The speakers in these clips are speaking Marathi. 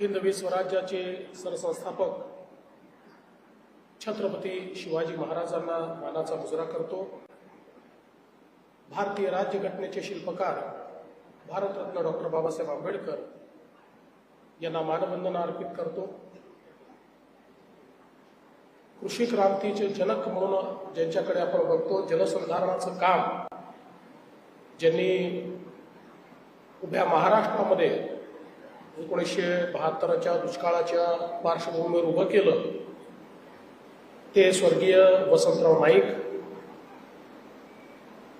हिंदवी स्वराज्याचे सरसंस्थापक छत्रपती शिवाजी महाराजांना मानाचा मुजरा करतो. भारतीय राज्यघटनेचे शिल्पकार भारतरत्न डॉक्टर बाबासाहेब आंबेडकर यांना मानवंदना अर्पित करतो. कृषी क्रांतीचे जनक म्हणून ज्यांच्याकडे आपण बघतो जलसंधारणाचं काम ज्यांनी उभ्या महाराष्ट्रामध्ये एकोणीसशे बहात्तरच्या दुष्काळाच्या पार्श्वभूमीवर उभं केलं ते स्वर्गीय वसंतराव नाईक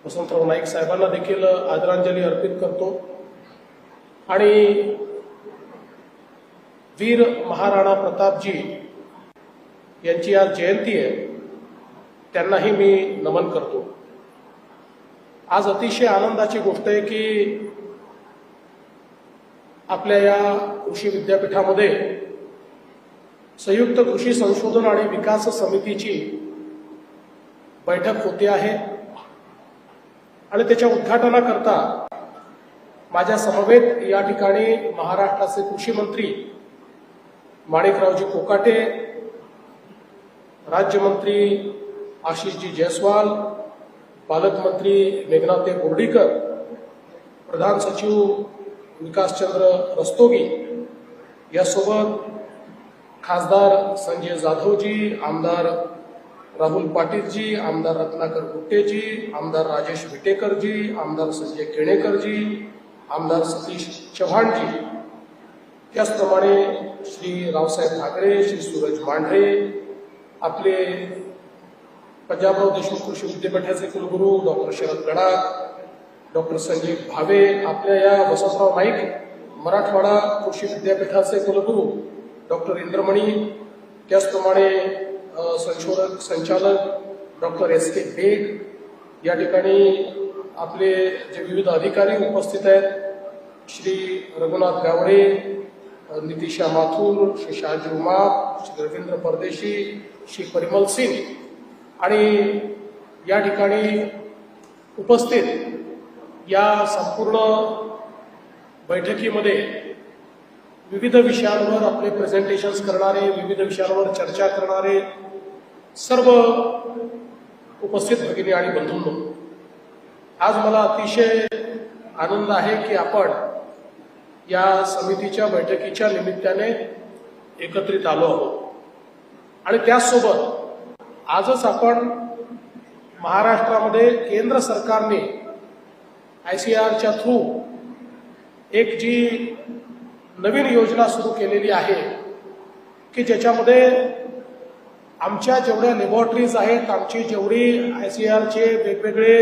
वसंतराव नाईक साहेबांना देखील आदरांजली अर्पित करतो. आणि वीर महाराणा प्रतापजी यांची आज जयंती आहे त्यांनाही मी नमन करतो. आज अतिशय आनंदाची गोष्ट आहे की आपल्या या कृषी विद्यापीठामध्ये संयुक्त कृषी संशोधन आणि विकास समितीची बैठक होते आहे. आणि त्याच्या उद्घाटनाकरता माझ्या समवेत या ठिकाणी महाराष्ट्राचे कृषी मंत्री माणिकरावजी कोकाटे राज्यमंत्री आशिषजी जयस्वाल पालकमंत्री मेघनाथे बोर्डीकर प्रधान सचिव विकासचंद्र रस्तोगी यासोबत खासदार संजय जाधवजी आमदार राहुल पाटीलजी आमदार रत्नाकर गुट्टेजी आमदार राजेश विटेकरजी आमदार संजय केणेकरजी आमदार सतीश चव्हाणजी. त्याचप्रमाणे श्री रावसाहेब ठाकरे श्री सूरज मांढरे आपले पंजाबराव देशमुख कृषी विद्यापीठाचे कुलगुरू डॉक्टर शरद गडाख डॉक्टर संजीव भावे आपल्या या वसंतराव नाईक मराठवाडा कृषी विद्यापीठाचे कुलगुरू डॉक्टर इंद्रमणी त्याचप्रमाणे संशोधक संचालक डॉक्टर एस के बेग या ठिकाणी आपले जे विविध अधिकारी उपस्थित आहेत श्री रघुनाथ गावडे नितीशा नितिशा श्री शहाजी उमाप श्री रवींद्र परदेशी श्री परिमल सिंग आणि या ठिकाणी उपस्थित या संपूर्ण बैठकीमध्ये विविध विषयांवर आपले प्रेझेंटेशन्स करणारे विविध विषयांवर चर्चा करणारे सर्व उपस्थित भगिनी आणि बंधूंनो आज मला अतिशय आनंद आहे की आपण या समितीच्या बैठकीच्या निमित्ताने एकत्रित आलो आहोत. आणि त्याचसोबत आजच आपण महाराष्ट्रामध्ये केंद्र सरकारने आय सी आरच्या थ्रू एक जी नवीन योजना सुरू केलेली आहे की ज्याच्यामध्ये आमच्या जेवढ्या लॅबॉरेटरीज आहेत आमची जेवढी आय सी आरचे वेगवेगळे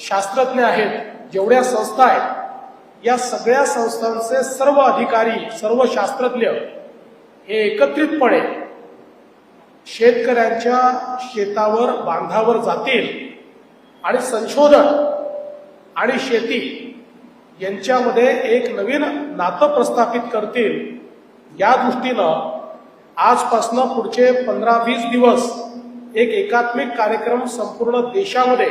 शास्त्रज्ञ आहेत जेवढ्या संस्था आहेत या सगळ्या संस्थांचे सर्व अधिकारी सर्व शास्त्रज्ञ हे एकत्रितपणे शेतकऱ्यांच्या शेतावर बांधावर जातील आणि संशोधन आणि शेती यांच्यामध्ये एक नवीन नातं प्रस्थापित करतील. या दृष्टीनं आजपासनं पुढचे पंधरा वीस दिवस एक एकात्मिक कार्यक्रम संपूर्ण देशामध्ये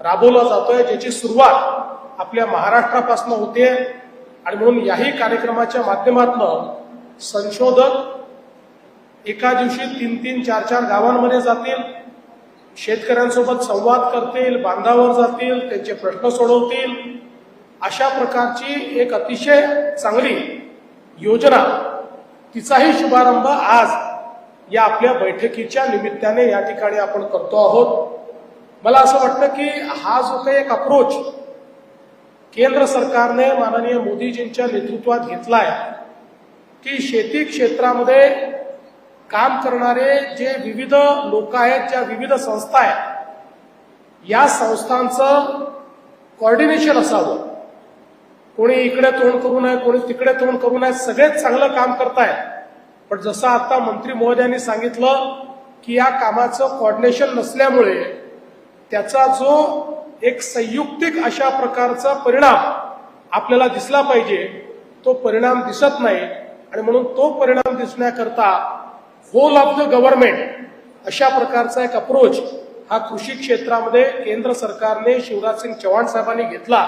राबवला जातोय ज्याची सुरुवात आपल्या महाराष्ट्रापासून होते. आणि म्हणून याही कार्यक्रमाच्या माध्यमातून संशोधक एका दिवशी तीन तीन चार चार गावांमध्ये जातील. शेतकऱ्यांसोबत संवाद करतील बांधावर जातील त्यांचे प्रश्न सोडवतील अशा प्रकारची एक अतिशय चांगली योजना तिचाही शुभारंभ आज या आपल्या बैठकीच्या निमित्ताने या ठिकाणी आपण करतो आहोत. मला असं वाटतं की हा जो काही एक अप्रोच केंद्र सरकारने माननीय मोदीजींच्या नेतृत्वात घेतलाय की शेती क्षेत्रामध्ये काम करणारे जे विविध लोक आहेत ज्या विविध संस्था आहेत या संस्थांचं कॉर्डिनेशन असावं. कोणी इकडे तोंड करू नये कोणी तिकडे तोंड करू नये सगळेच चांगलं काम करतायत. पण जसं आता मंत्री महोदयांनी सांगितलं की या कामाचं कॉर्डिनेशन नसल्यामुळे त्याचा जो एक संयुक्तिक अशा प्रकारचा परिणाम आपल्याला दिसला पाहिजे तो परिणाम दिसत नाही. आणि म्हणून तो परिणाम दिसण्याकरता होल ऑफ द गव्हर्नमेंट अशा प्रकारचा एक अप्रोच हा कृषी क्षेत्रामध्ये केंद्र सरकारने शिवराज सिंग चव्हाण साहेबांनी घेतला.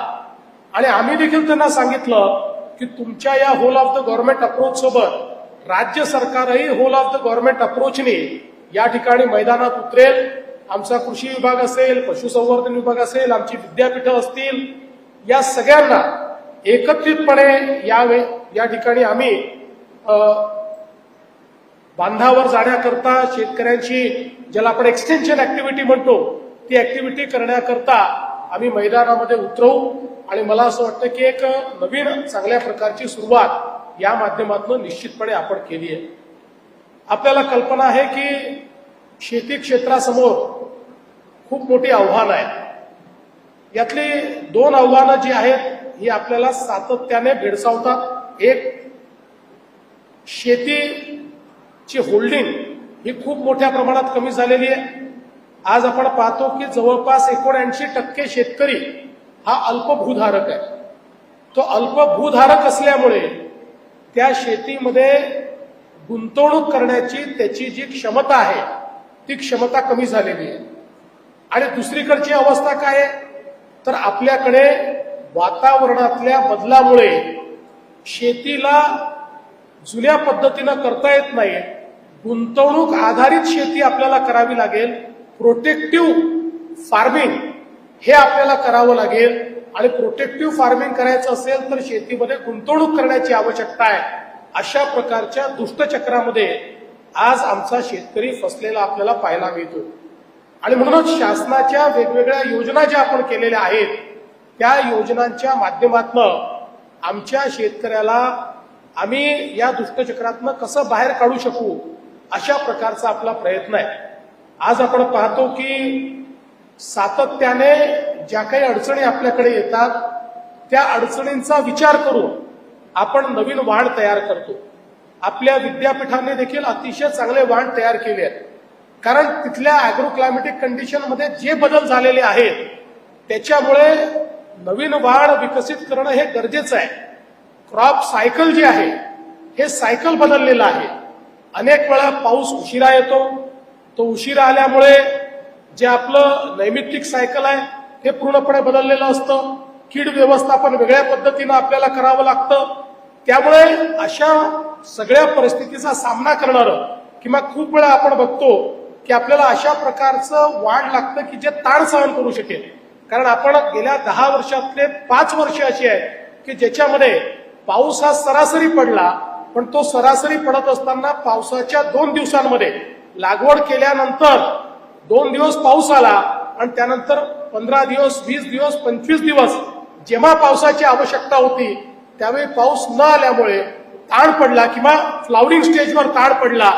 आणि आम्ही देखील त्यांना सांगितलं की तुमच्या या whole of the government approach सोबत राज्य सरकारही होल ऑफ द गव्हर्नमेंट अप्रोचने या ठिकाणी मैदानात उतरेल. आमचा कृषी विभाग असेल पशुसंवर्धन विभाग असेल आमची विद्यापीठं असतील या सगळ्यांना एकत्रितपणे या या ठिकाणी आम्ही बांधावर जाण्याकरता शेतकऱ्यांची ज्याला आपण एक्सटेन्शन ऍक्टिव्हिटी म्हणतो ती ऍक्टिव्हिटी करण्याकरता आम्ही मैदानामध्ये उतरवू. आणि मला असं वाटतं की एक नवीन चांगल्या प्रकारची सुरुवात या माध्यमातून निश्चितपणे आपण केली आहे. आपल्याला कल्पना आहे की शेती क्षेत्रासमोर खूप मोठी आव्हानं आहेत यातली दोन आव्हानं जी आहेत ही आपल्याला सातत्याने भेडसावतात. एक शेती ची होल्डिंग ही खूप मोठ्या प्रमाणात कमी झालेली आहे. आज आपण पाहतो की जवळपास एकोणऐंशी टक्के शेतकरी हा अल्पभूधारक आहे. तो अल्पभूधारक असल्यामुळे त्या शेतीमध्ये गुंतवणूक करण्याची त्याची जी क्षमता आहे ती क्षमता कमी झालेली आहे. आणि दुसरीकडची अवस्था काय आहे? तर आपल्याकडे वातावरणातल्या बदलामुळे शेतीला जुन्या पद्धतीनं करता येत नाही गुंतवणूक आधारित शेती आपल्याला करावी लागेल. प्रोटेक्टिव्ह फार्मिंग हे आपल्याला करावं लागेल. आणि प्रोटेक्टिव्ह फार्मिंग करायचं असेल तर शेतीमध्ये गुंतवणूक करण्याची आवश्यकता आहे. अशा प्रकारच्या दुष्टचक्रामध्ये आज आमचा शेतकरी फसलेला आपल्याला पाहायला मिळतो. आणि म्हणूनच शासनाच्या वेगवेगळ्या योजना ज्या आपण केलेल्या आहेत त्या योजनांच्या माध्यमातनं आमच्या शेतकऱ्याला आम्ही या दुष्टचक्रातनं कसं बाहेर काढू शकू अशा प्रकारचा आपला प्रयत्न आहे. आज आपण पाहतो की सातत्याने ज्या काही अडचणी आपल्याकडे येतात त्या अडचणींचा विचार करून आपण नवीन वाण तयार करतो. आपल्या विद्यापीठाने देखील अतिशय चांगले वाण तयार केले आहेत. कारण तिथल्या अॅग्रो क्लायमेटिक कंडिशनमध्ये जे बदल झालेले आहेत त्याच्यामुळे नवीन वाढ विकसित करणं हे गरजेचं आहे. क्रॉप सायकल जे आहे हे सायकल बदललेलं आहे. अनेक वेळा पाऊस उशिरा येतो. तो उशिरा आल्यामुळे जे आपलं नैमित्तिक सायकल आहे हे पूर्णपणे बदललेलं असतं. कीड व्यवस्थापन वेगळ्या पद्धतीनं आपल्याला करावं लागतं. त्यामुळे अशा सगळ्या परिस्थितीचा सामना करणारं किंवा खूप वेळा आपण बघतो की आपल्याला अशा प्रकारचं वाढ लागतं की जे ताण सहन करू शकेल. कारण आपण गेल्या दहा वर्षातले पाच वर्ष अशी आहेत की ज्याच्यामध्ये पाऊस हा सरासरी पडला पण तो सरासरी पडत असताना पावसाच्या दोन दिवसांमध्ये लागवड केल्यानंतर दोन दिवस पाऊस आला आणि त्यानंतर पंधरा दिवस वीस दिवस पंचवीस दिवस जेव्हा पावसाची आवश्यकता होती त्यावेळी पाऊस न आल्यामुळे ताण पडला किंवा फ्लावरिंग स्टेजवर ताण पडला.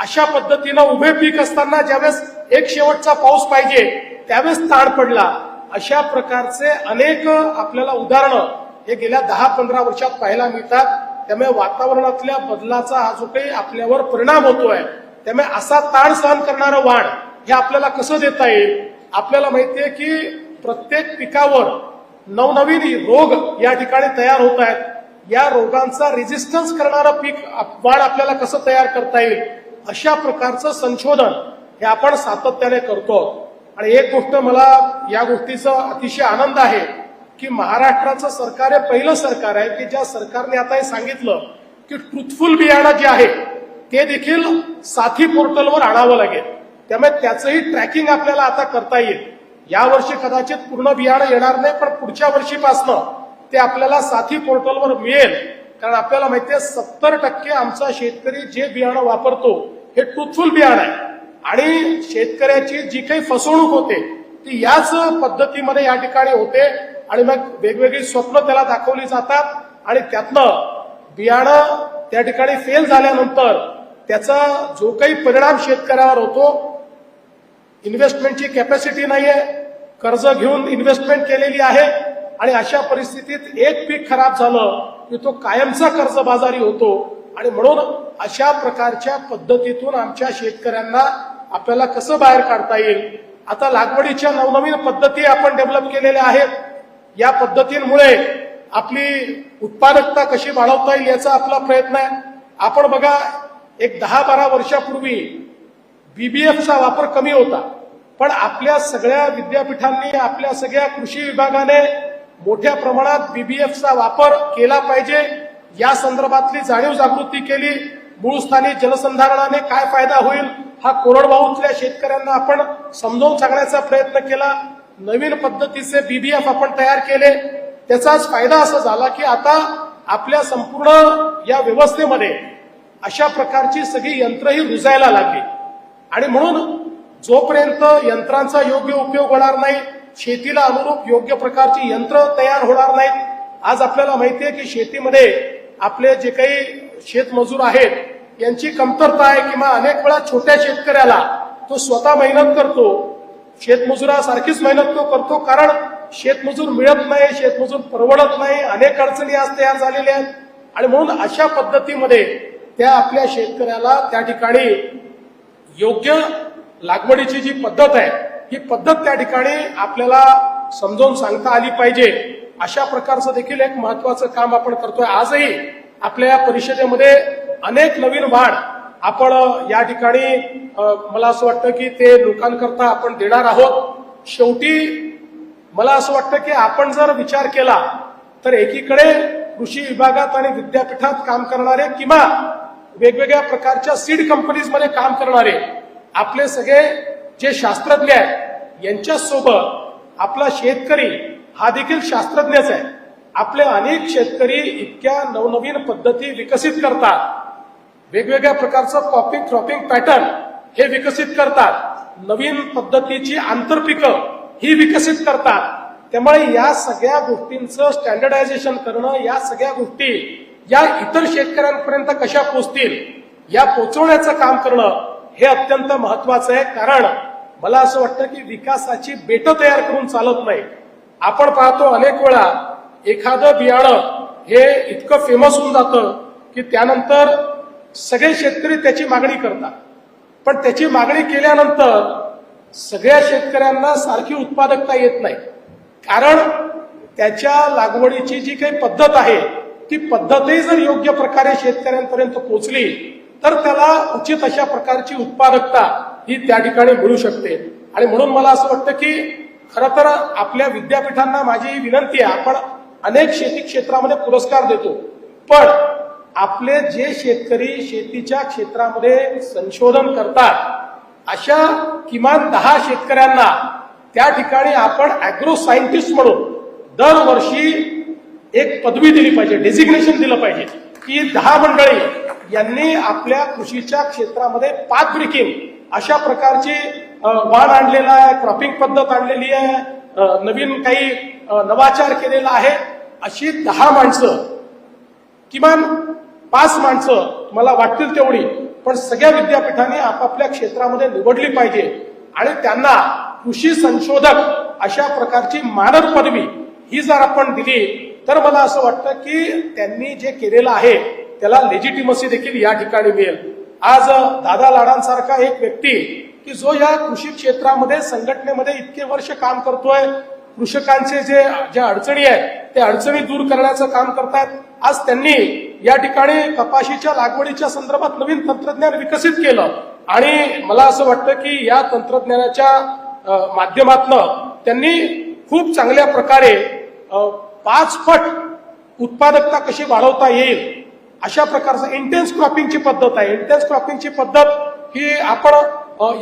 अशा पद्धतीनं उभे पीक असताना ज्यावेळेस एक शेवटचा पाऊस पाहिजे त्यावेळेस ताण पडला. अशा प्रकारचे अनेक आपल्याला उदाहरणं हे गेल्या दहा पंधरा वर्षात पाहायला मिळतात. त्यामुळे वातावरणातल्या बदलाचा हा जो काही आपल्यावर परिणाम होतोय त्यामुळे असा ताण सहन करणारं वाण हे आपल्याला कसं देता येईल? आपल्याला माहितीये की प्रत्येक पिकावर नवनवीन रोग या ठिकाणी तयार होत आहेत. या रोगांचा रेजिस्टन्स करणारं पीक वाण वाढ आपल्याला कसं तयार करता येईल? अशा प्रकारचं संशोधन हे आपण सातत्याने करतो. आणि एक गोष्ट मला या गोष्टीचा अतिशय आनंद आहे. की महाराष्ट्राचं सरकार हे पहिलं सरकार आहे की ज्या सरकारने आता हे सांगितलं की ट्रुथफुल बियाणं जे आहे ते देखील साथी पोर्टलवर आणावं लागेल. त्यामुळे त्याचंही ट्रॅकिंग आपल्याला आता करता येईल. यावर्षी कदाचित पूर्ण बियाणं येणार नाही पण पुढच्या वर्षीपासनं ते आपल्याला साथी पोर्टलवर मिळेल. कारण आपल्याला माहिती आहे सत्तर टक्के आमचा शेतकरी जे बियाणं वापरतो हे ट्रुथफुल बियाणं आहे. आणि शेतकऱ्याची जी काही फसवणूक होते ती याच पद्धतीमध्ये या ठिकाणी होते आणि मग वेगवेगळी स्वप्न त्याला दाखवली जातात आणि त्यातनं बियाणं त्या ठिकाणी फेल झाल्यानंतर त्याचा जो काही परिणाम शेतकऱ्यावर होतो इन्व्हेस्टमेंटची कॅपॅसिटी नाहीये कर्ज घेऊन इन्व्हेस्टमेंट केलेली आहे आणि अशा परिस्थितीत एक पीक खराब झालं की तो कायमचा कर्जबाजारी होतो आणि म्हणून अशा प्रकारच्या पद्धतीतून आमच्या शेतकऱ्यांना आपल्याला कसं बाहेर काढता येईल आता लागवडीच्या नवनवीन पद्धती आपण डेव्हलप केलेल्या आहेत. या पद्धतींमुळे आपली उत्पादकता कशी वाढवता येईल याचा आपला प्रयत्न आहे. आपण बघा एक दहा बारा वर्षापूर्वी बीबीएफचा वापर कमी होता. पण आपल्या सगळ्या विद्यापीठांनी आपल्या सगळ्या कृषी विभागाने मोठ्या प्रमाणात बीबीएफचा वापर केला पाहिजे. या संदर्भातली जाणीव जागृती केली. मूळस्थानी जलसंधारणाने काय फायदा होईल हा कोरडवाहूतल्या शेतकऱ्यांना आपण समजावून सांगण्याचा प्रयत्न केला. नवीन पद्धतीचे बीबीएफ आपण तयार केले. त्याचाच फायदा असा झाला की आता आपल्या संपूर्ण या व्यवस्थेमध्ये अशा प्रकारची सगळी यंत्रही रुजायला लागली. आणि म्हणून जोपर्यंत यंत्रांचा योग्य उपयोग होणार नाही शेतीला अनुरूप योग्य प्रकारची यंत्र तयार होणार नाहीत आज आपल्याला माहिती आहे की शेतीमध्ये आपले जे काही शेतमजूर आहेत यांची कमतरता आहे किंवा अनेक वेळा छोट्या शेतकऱ्याला तो स्वतः मेहनत करतो. शेतमजुरासारखीच मेहनत तो करतो कारण शेतमजूर मिळत नाही शेतमजूर परवडत नाही अनेक अडचणी आज तयार झालेल्या आहेत. आणि म्हणून अशा पद्धतीमध्ये त्या आपल्या शेतकऱ्याला त्या ठिकाणी योग्य लागवडीची जी पद्धत आहे ही पद्धत त्या ठिकाणी आपल्याला समजावून सांगता आली पाहिजे. अशा प्रकारचं देखील एक महत्वाचं काम आपण करतोय. आजही आपल्या या परिषदेमध्ये अनेक नवीन वाढ आपण या ठिकाणी मला असं वाटतं की ते लोकांकरता आपण देणार आहोत. शेवटी मला असं वाटतं की आपण जर विचार केला तर एकीकडे कृषी विभागात आणि विद्यापीठात काम करणारे किंवा वेगवेगळ्या प्रकारच्या सीड कंपनीजमध्ये काम करणारे आपले सगळे जे शास्त्रज्ञ आहेत यांच्यासोबत आपला शेतकरी हा देखील शास्त्रज्ञच आहे. आपले अनेक शेतकरी इतक्या नवनवीन पद्धती विकसित करतात. वेगवेगळ्या प्रकारचं कॉपिंग क्रॉपिंग पॅटर्न हे विकसित करतात. नवीन पद्धतीची आंतरपिकं ही विकसित करतात. त्यामुळे या सगळ्या गोष्टींचं स्टँडर्डायझेशन करणं या सगळ्या गोष्टी या इतर शेतकऱ्यांपर्यंत कशा पोचतील या पोचवण्याचं काम करणं हे अत्यंत महत्वाचं आहे. कारण मला असं वाटतं की विकासाची बेटं तयार करून चालत नाही आपण पाहतो अनेक वेळा एखादं बियाणं हे इतकं फेमस होऊन जातं की त्यानंतर सगळे शेतकरी त्याची मागणी करतात. पण त्याची मागणी केल्यानंतर सगळ्या शेतकऱ्यांना सारखी उत्पादकता येत नाही. कारण त्याच्या लागवडीची जी काही पद्धत आहे ती पद्धतही जर योग्य प्रकारे शेतकऱ्यांपर्यंत पोहोचली तर त्याला उचित अशा प्रकारची उत्पादकता ही त्या ठिकाणी मिळू शकते. आणि म्हणून मला असं वाटतं की खरं तर आपल्या विद्यापीठांना माझी विनंती आहे आपण अनेक शेती क्षेत्रामध्ये पुरस्कार देतो. पण आपले जे शेतकरी शेतीच्या क्षेत्रामध्ये संशोधन करतात अशा किमान दहा शेतकऱ्यांना त्या ठिकाणी आपण अॅग्रो सायंटिस्ट म्हणून दरवर्षी एक पदवी दिली पाहिजे डेसिग्नेशन दिलं पाहिजे. की दहा मंडळी यांनी आपल्या कृषीच्या क्षेत्रामध्ये पाच ब्रेकिंग अशा प्रकारची वाढ वाण आणलेला आहे क्रॉपिंग पद्धत आणलेली आहे नवीन काही नवाचार केलेला आहे अशी दहा माणसं किमान पाच माणसं मला वाटतील तेवढी पण सगळ्या विद्यापीठाने आपापल्या क्षेत्रामध्ये निवडली पाहिजे. आणि त्यांना कृषी संशोधक अशा प्रकारची मानद पदवी ही जर आपण दिली तर मला असं वाटतं की त्यांनी जे केलेलं आहे त्याला लेजिटिमसी देखील या ठिकाणी मिळेल. आज दादा लाडांसारखा एक व्यक्ती की जो या कृषी क्षेत्रामध्ये संघटनेमध्ये इतके वर्ष काम करतोय कृषकांचे जे ज्या अडचणी आहेत त्या अडचणी दूर करण्याचं काम करतायत. आज त्यांनी या ठिकाणी कपाशीच्या लागवडीच्या संदर्भात नवीन तंत्रज्ञान विकसित केलं. आणि मला असं वाटतं की या तंत्रज्ञानाच्या माध्यमातनं त्यांनी खूप चांगल्या प्रकारे पाच पट उत्पादकता कशी वाढवता येईल अशा प्रकारचं इंटेन्स क्रॉपिंगची पद्धत आहे. इंटेन्स क्रॉपिंगची पद्धत ही आपण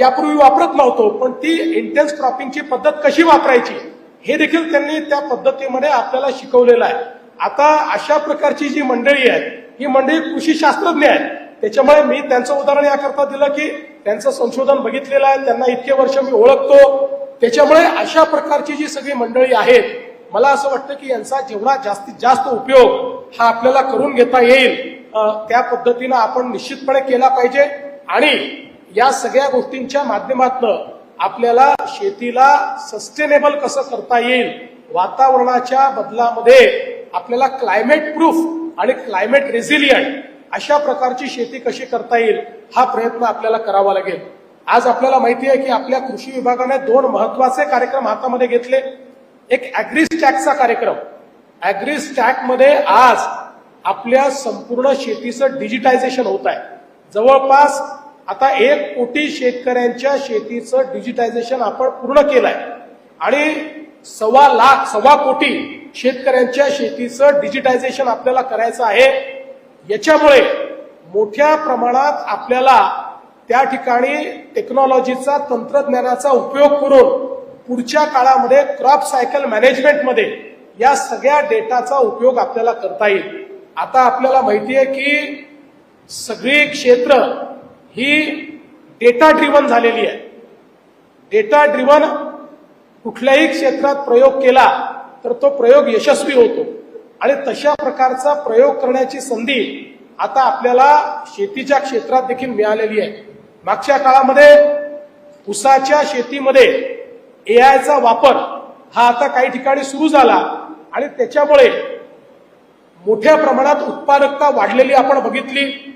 यापूर्वी वापरत नव्हतो पण ती इंटेन्स क्रॉपिंगची पद्धत कशी वापरायची हे देखील त्यांनी त्या पद्धतीमध्ये आपल्याला शिकवलेलं आहे. आता अशा प्रकारची जी मंडळी आहेत ही मंडळी कृषी शास्त्रज्ञ आहेत. त्याच्यामुळे मी त्यांचं उदाहरण याकरता दिलं की त्यांचं संशोधन बघितलेलं आहे त्यांना इतके वर्ष मी ओळखतो. त्याच्यामुळे अशा प्रकारची जी सगळी मंडळी आहेत मला असं वाटतं की यांचा जेवढा जास्तीत जास्त उपयोग हा आपल्याला करून घेता येईल त्या पद्धतीनं आपण निश्चितपणे केला पाहिजे. आणि या सगळ्या गोष्टींच्या माध्यमातून आपल्याला शेतीला सस्टेनेबल कसं करता येईल वातावरणाच्या बदलामध्ये आपल्याला क्लायमेट प्रूफ आणि क्लायमेट रेझिलियंट अशा प्रकारची शेती कशी करता येईल हा प्रयत्न आपल्याला करावा लागेल. आज आपल्याला माहिती आहे की आपल्या कृषी विभागाने दोन महत्त्वाचे कार्यक्रम हातामध्ये घेतले. एक ॲग्रीस्टॅकचा कार्यक्रम. ॲग्रीस्टॅकमध्ये आज आपल्या संपूर्ण शेतीचं डिजिटायझेशन होत आहे. जवळपास आता एक कोटी शेतकऱ्यांच्या शेतीचं डिजिटायझेशन आपण पूर्ण केलंय. आणि सव्वा लाख सव्वा कोटी शेतकऱ्यांच्या शेतीचं डिजिटायझेशन आपल्याला करायचं आहे. याच्यामुळे मोठ्या प्रमाणात आपल्याला त्या ठिकाणी टेक्नॉलॉजीचा तंत्रज्ञानाचा उपयोग करून पुढच्या काळामध्ये क्रॉप सायकल मॅनेजमेंटमध्ये या सगळ्या डेटाचा उपयोग आपल्याला करता येईल. आता आपल्याला माहिती आहे की सगळी क्षेत्र ही डेटा ड्रिवन झालेली आहे. डेटा ड्रिवन कुठल्याही क्षेत्रात प्रयोग केला तर तो प्रयोग यशस्वी होतो. आणि तशा प्रकारचा प्रयोग करण्याची संधी आता आपल्याला शेतीच्या क्षेत्रात देखील मिळालेली आहे. मागच्या काळामध्ये ऊसाच्या शेतीमध्ये एआयचा वापर हा आता काही ठिकाणी सुरू झाला. आणि त्याच्यामुळे मोठ्या प्रमाणात उत्पादकता वाढलेली आपण बघितली.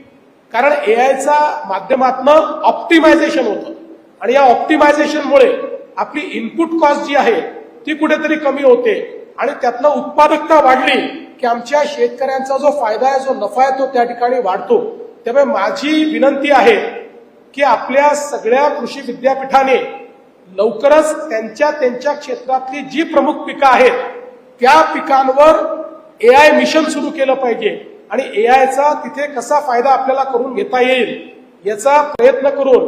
कारण एआयचा माध्यमातनं ऑप्टिमायझेशन होतं. आणि या ऑप्टिमायझेशनमुळे आपली इनपुट कॉस्ट जी आहे ती कुठेतरी कमी होते. आणि त्यातनं उत्पादकता वाढली की आमच्या शेतकऱ्यांचा जो फायदा आहे जो नफा आहे तो त्या ठिकाणी वाढतो. त्यामुळे माझी विनंती आहे की आपल्या सगळ्या कृषी विद्यापीठाने लवकरच त्यांच्या त्यांच्या क्षेत्रातली जी प्रमुख पिकं आहेत त्या पिकांवर एआय मिशन सुरू केलं पाहिजे. आणि एआयचा तिथे कसा फायदा आपल्याला करून घेता येईल याचा प्रयत्न करून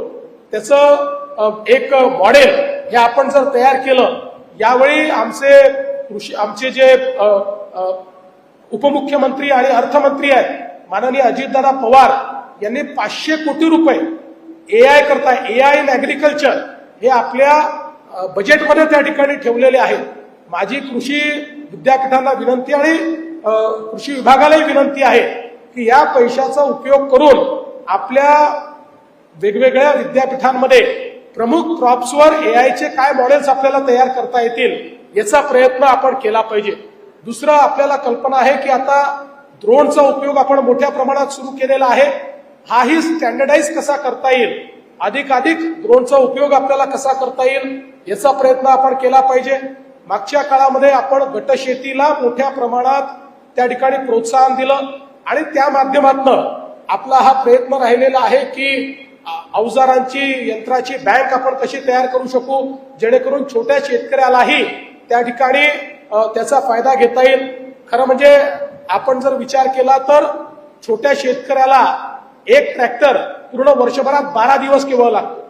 त्याचं एक मॉडेल हे आपण जर तयार केलं यावेळी आमचे कृषी आमचे जे उपमुख्यमंत्री आणि अर्थमंत्री आहेत माननीय अजितदादा पवार यांनी पाचशे कोटी रुपये एआय करता एआय इन ॲग्रिकल्चर हे आपल्या बजेटमध्ये त्या ठिकाणी ठेवलेले आहेत. माझी कृषी विद्यापीठांना विनंती आणि कृषी विभागालाही विनंती आहे की या पैशाचा उपयोग करून आपल्या वेगवेगळ्या विद्यापीठांमध्ये प्रमुख क्रॉप्सवर एआयचे काय मॉडेल्स आपल्याला तयार करता येतील याचा प्रयत्न आपण केला पाहिजे. दुसरं आपल्याला कल्पना आहे की आता ड्रोनचा उपयोग आपण मोठ्या प्रमाणात सुरू केलेला आहे. हाही स्टँडर्डाईज कसा करता येईल? अधिकाधिक ड्रोनचा उपयोग आपल्याला कसा करता येईल? याचा प्रयत्न आपण केला पाहिजे. मागच्या काळामध्ये आपण गटशेतीला मोठ्या प्रमाणात त्या ठिकाणी प्रोत्साहन दिलं आणि त्या माध्यमातनं आपला हा प्रयत्न राहिलेला आहे की अवजारांची यंत्राची बँक आपण कशी तयार करू शकू जेणेकरून छोट्या शेतकऱ्यालाही त्या ठिकाणी त्याचा फायदा घेता येईल. खरं म्हणजे आपण जर विचार केला तर छोट्या शेतकऱ्याला एक ट्रॅक्टर पूर्ण वर्षभरात बारा दिवस केवळ लागतो.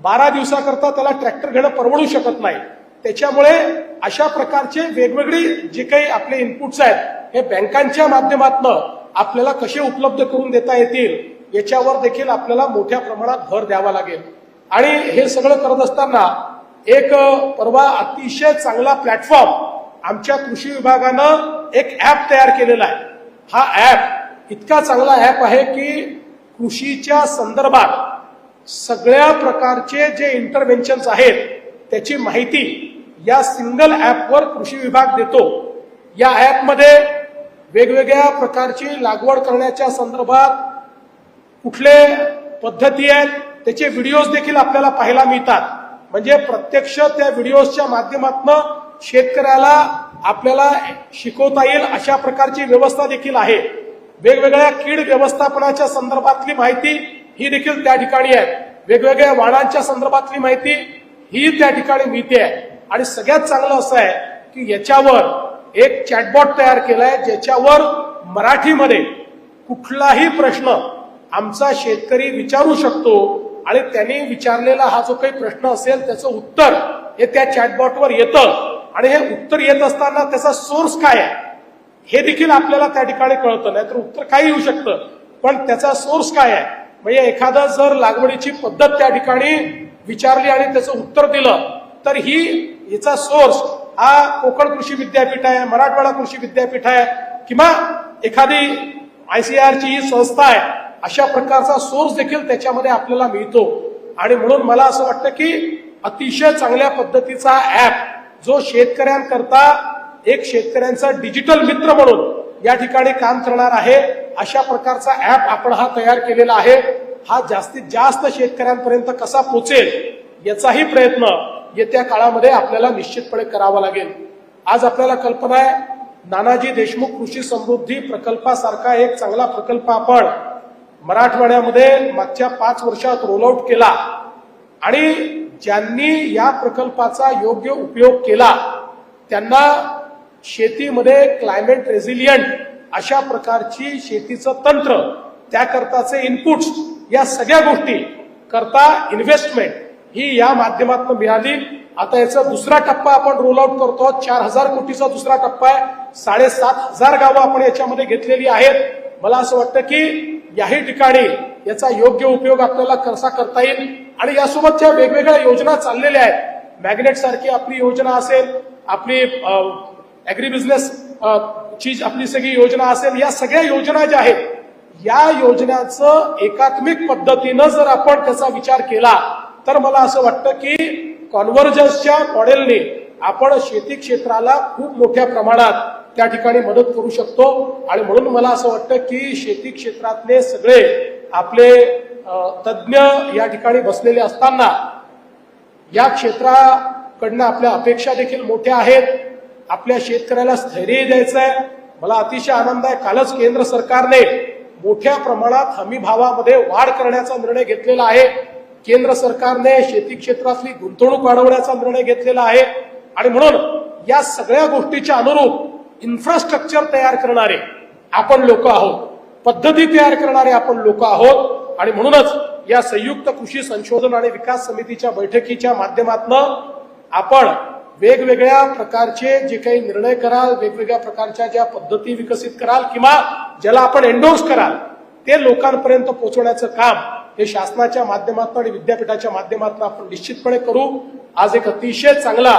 बारा दिवसाकरता त्याला ट्रॅक्टर घेणं परवडू शकत नाही. त्याच्यामुळे अशा प्रकारचे वेगवेगळी जे काही आपले इनपुट्स आहेत हे बँकांच्या माध्यमातून आपल्याला कसे उपलब्ध करून देता येतील याच्यावर देखील आपल्याला मोठ्या प्रमाणात भर द्यावा लागेल. आणि हे सगळं करत असताना एक परवा अतिशय चांगला प्लॅटफॉर्म आमच्या कृषी विभागानं एक ऍप तयार केलेला आहे. हा ऍप इतका चांगला ऍप आहे की कृषीच्या संदर्भात सगळ्या प्रकारचे जे इंटरव्हेन्शन्स आहेत त्याची माहिती या सिंगल ऍपवर कृषी विभाग देतो. या ऍपमध्ये वेगवेगळ्या प्रकारची लागवड करण्याच्या संदर्भात कुठले पद्धती आहेत त्याचे व्हिडिओज देखील आपल्याला पाहायला मिळतात. म्हणजे प्रत्यक्ष त्या व्हिडिओजच्या माध्यमातून शेतकऱ्याला आपल्याला शिकवता येईल अशा प्रकारची व्यवस्था देखील आहे. वेगवेगळ्या कीड व्यवस्थापनाच्या संदर्भातली माहिती ही देखील त्या ठिकाणी आहे. वेगवेगळ्या वाणांच्या संदर्भातली माहिती ही त्या ठिकाणी मिळते आहे. आणि सगळ्यात चांगलं असं आहे की याच्यावर एक चॅटबॉट तयार केलाय ज्याच्यावर मराठीमध्ये कुठलाही प्रश्न आमचा शेतकरी विचारू शकतो आणि त्यांनी विचारलेला हा जो काही प्रश्न असेल त्याचं उत्तर हे त्या चॅटबॉटवर येतं. आणि हे उत्तर येत असताना त्याचा सोर्स काय आहे हे देखील आपल्याला त्या ठिकाणी कळतं. नाहीतर उत्तर काही येऊ शकतं. पण त्याचा सोर्स काय आहे म्हणजे एखादा जर लागवडीची पद्धत त्या ठिकाणी विचारली आणि त्याचं उत्तर दिलं तर ही याचा सोर्स हा कोकण कृषी विद्यापीठ आहे मराठवाडा कृषी विद्यापीठ आहे किंवा एखादी आयसीआरची ही संस्था आहे अशा प्रकारचा सोर्स देखील त्याच्यामध्ये आपल्याला मिळतो. आणि म्हणून मला असं वाटतं की अतिशय चांगल्या पद्धतीचा ऍप जो शेतकऱ्यांकरता एक शेतकऱ्यांचा डिजिटल मित्र म्हणून या ठिकाणी काम करणार आहे अशा प्रकारचा ऍप आपण हा तयार केलेला आहे. हा जास्तीत जास्त शेतकऱ्यांपर्यंत कसा पोचेल याचाही प्रयत्न येत्या काळामध्ये आपल्याला निश्चितपणे करावा लागेल. आज आपल्याला कल्पना आहे नानाजी देशमुख कृषी समृद्धी प्रकल्पासारखा एक चांगला प्रकल्प आपण मराठवाड्यामध्ये मागच्या पाच वर्षात रोल आउट केला आणि ज्यांनी या प्रकल्पाचा योग्य उपयोग केला त्यांना शेतीमध्ये क्लायमेट रेझिलियंट अशा प्रकारची शेतीचं तंत्र त्याकरताचे इनपुट्स या सगळ्या गोष्टी करता इन्व्हेस्टमेंट ही या माध्यमातून मिळाली. आता याचा दुसरा टप्पा आपण रोल आउट करतो. चार हजार कोटीचा दुसरा टप्पा आहे. साडेसात हजार गावं आपण याच्यामध्ये घेतलेली आहेत. मला असं वाटतं की याही ठिकाणी याचा योग्य उपयोग आपल्याला कसा करता येईल आणि यासोबत ज्या वेगवेगळ्या योजना चाललेल्या आहेत. मॅग्नेट सारखी आपली योजना असेल आपली अॅग्री बिझनेस ची आपली सगळी योजना असेल या सगळ्या योजना ज्या आहेत या योजनांचं एकात्मिक पद्धतीनं जर आपण त्याचा विचार केला तर मला असं वाटतं की कॉन्व्हर्जन्सच्या मॉडेलने आपण शेती क्षेत्राला खूप मोठ्या प्रमाणात त्या ठिकाणी मदत करू शकतो. आणि म्हणून मला असं वाटतं की शेती क्षेत्रातले सगळे आपले तज्ज्ञ या ठिकाणी बसलेले असताना या क्षेत्राकडनं आपल्या अपेक्षा देखील मोठ्या आहेत. आपल्या शेतकऱ्याला स्थैर्य द्यायचं आहे मला अतिशय आनंद आहे. कालच केंद्र सरकारने मोठ्या प्रमाणात हमी भावामध्ये वाढ करण्याचा निर्णय घेतलेला आहे. केंद्र सरकारने शेती क्षेत्रातली गुंतवणूक वाढवण्याचा निर्णय घेतलेला आहे. आणि म्हणून या सगळ्या गोष्टीच्या अनुरूप इन्फ्रास्ट्रक्चर तयार करणारे आपण लोक आहोत. पद्धती तयार करणारे आपण लोक आहोत. आणि म्हणूनच या संयुक्त कृषी संशोधन आणि विकास समितीच्या बैठकीच्या माध्यमातून आपण वेगवेगळ्या प्रकारचे जे काही निर्णय कराल वेगवेगळ्या प्रकारच्या ज्या पद्धती विकसित कराल किंवा ज्याला आपण एन्डोर्स कराल ते लोकांपर्यंत पोहोचवण्याचं काम हे शासनाच्या माध्यमातून आणि विद्यापीठाच्या माध्यमातून आपण निश्चितपणे करू. आज एक अतिशय चांगला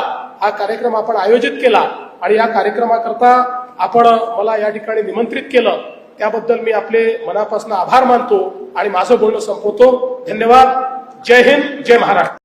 हा कार्यक्रम आपण आयोजित केला आणि या कार्यक्रमाकरता आपण मला या ठिकाणी निमंत्रित केलं. त्याबद्दल मी आपले मनापासून आभार मानतो आणि माझं बोलणं संपवतो. धन्यवाद. जय हिंद जय महाराष्ट्र.